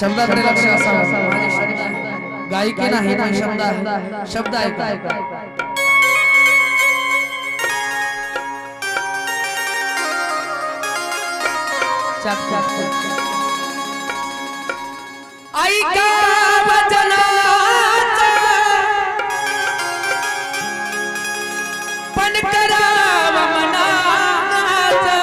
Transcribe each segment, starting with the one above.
शब्दाकडे लक्ष असावं. गायकी नाही पण शब्द आहे. शब्द ऐका चाक चाक. ऐका वचनाचा. पण कराव मनाचा.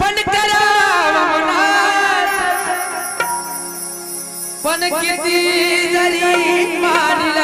पण कराव मनाचा. पण किती जरी मानली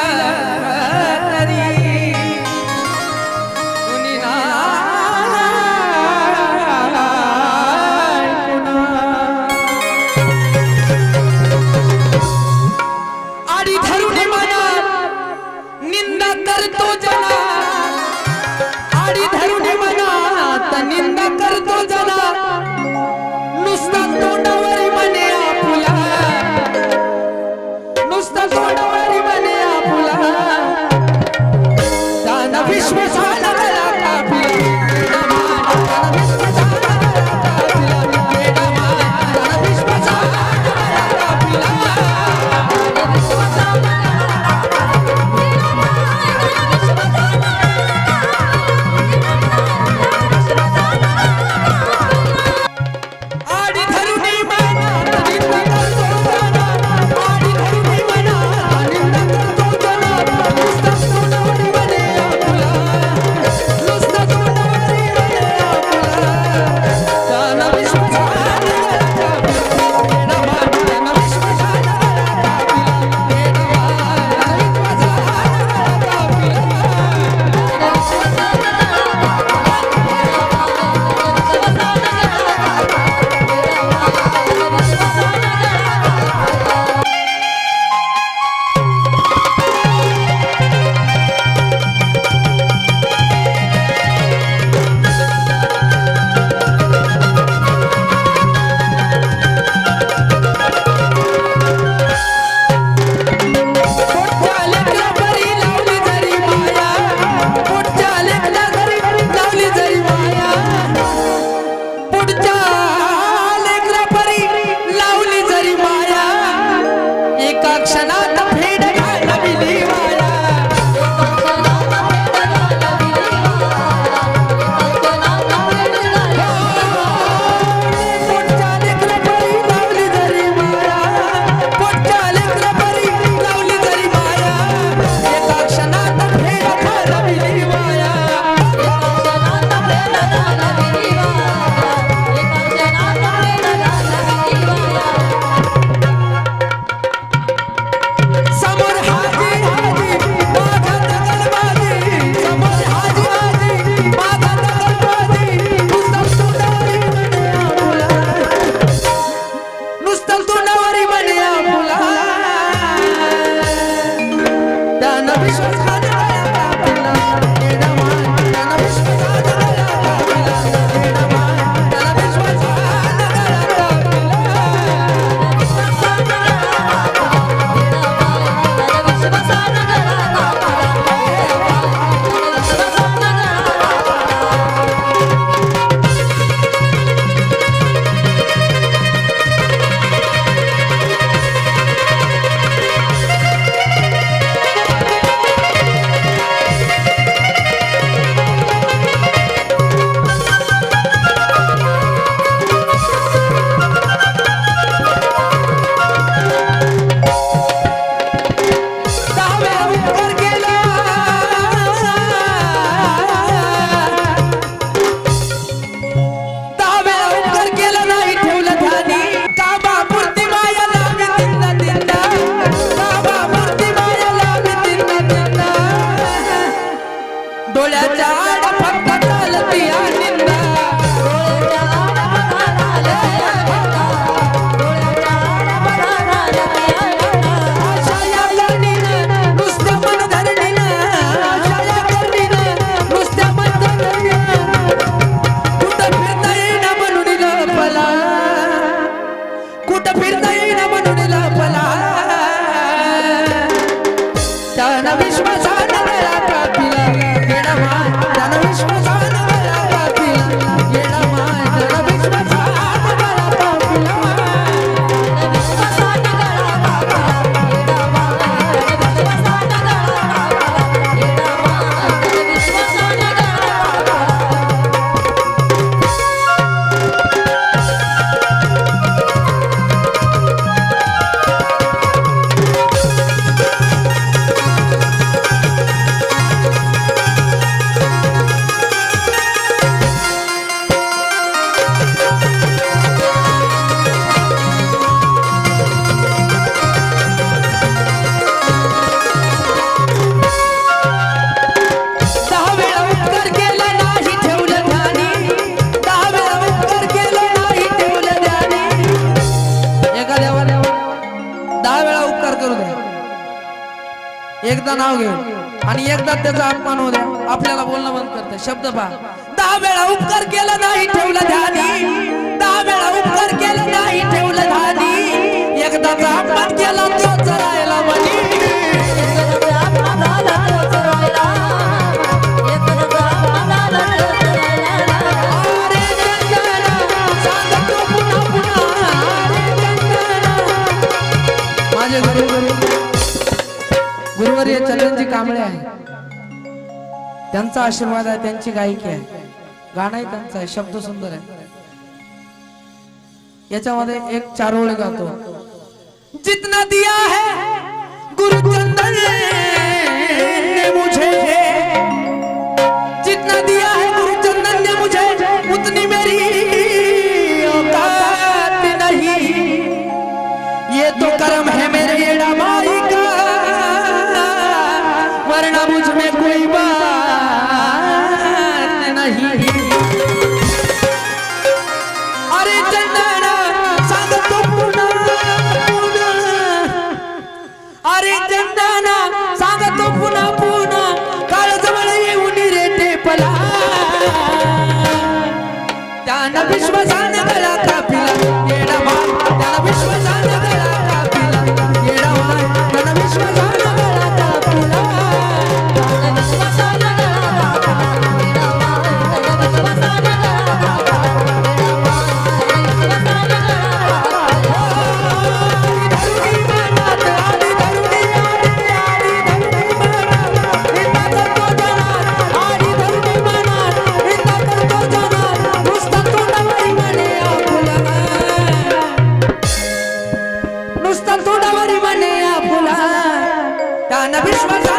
mesma एकदा नाव घे आणि एकदा त्याचा अपमान होऊ द्या. आपल्याला बोलणं बंद करतं. शब्द पहा. दहा वेळा उपकार केला नाही ठेवलं ध्यानी. दहा वेळा उपकार केला नाही ठेवलं ध्यानी. एकदाचा अपमान केला कांबळे आहे. त्यांचा आशीर्वाद आहे त्यांची गायकी आहे. गाणंही त्यांचं आहे शब्द सुंदर आहे. याच्यामध्ये एक चारोळी गातो. जितना दिया है गुरुचंदन ने मुझे 为什么